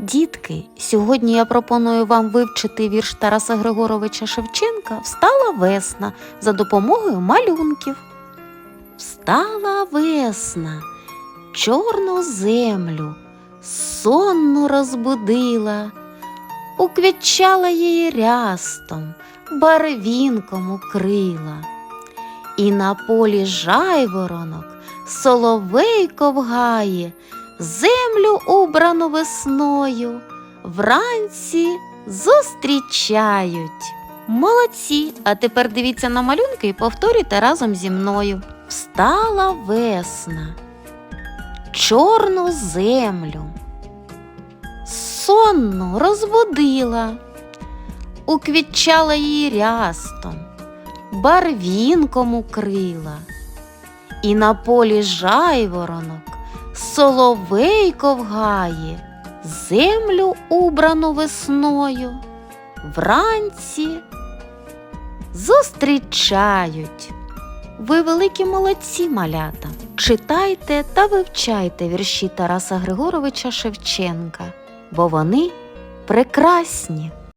Дітки, сьогодні я пропоную вам вивчити вірш Тараса Григоровича Шевченка Встала весна за допомогою малюнків. Встала весна, чорну землю, сонну розбудила, уквітчала її рястом, барвінком укрила. І на полі жайворонок соловейко вгає, землю убрану весною, вранці зустрічають. Молодці! А тепер дивіться на малюнки і повторюйте разом зі мною. Встала весна, чорну землю, сонну розбудила, уквітчала її рястом, барвінком укрила, і на полі жайворонок соловейко вгає, землю убрану весною, вранці зустрічають. Ви великі молодці, малята. Читайте та вивчайте вірші Тараса Григоровича Шевченка, бо вони прекрасні.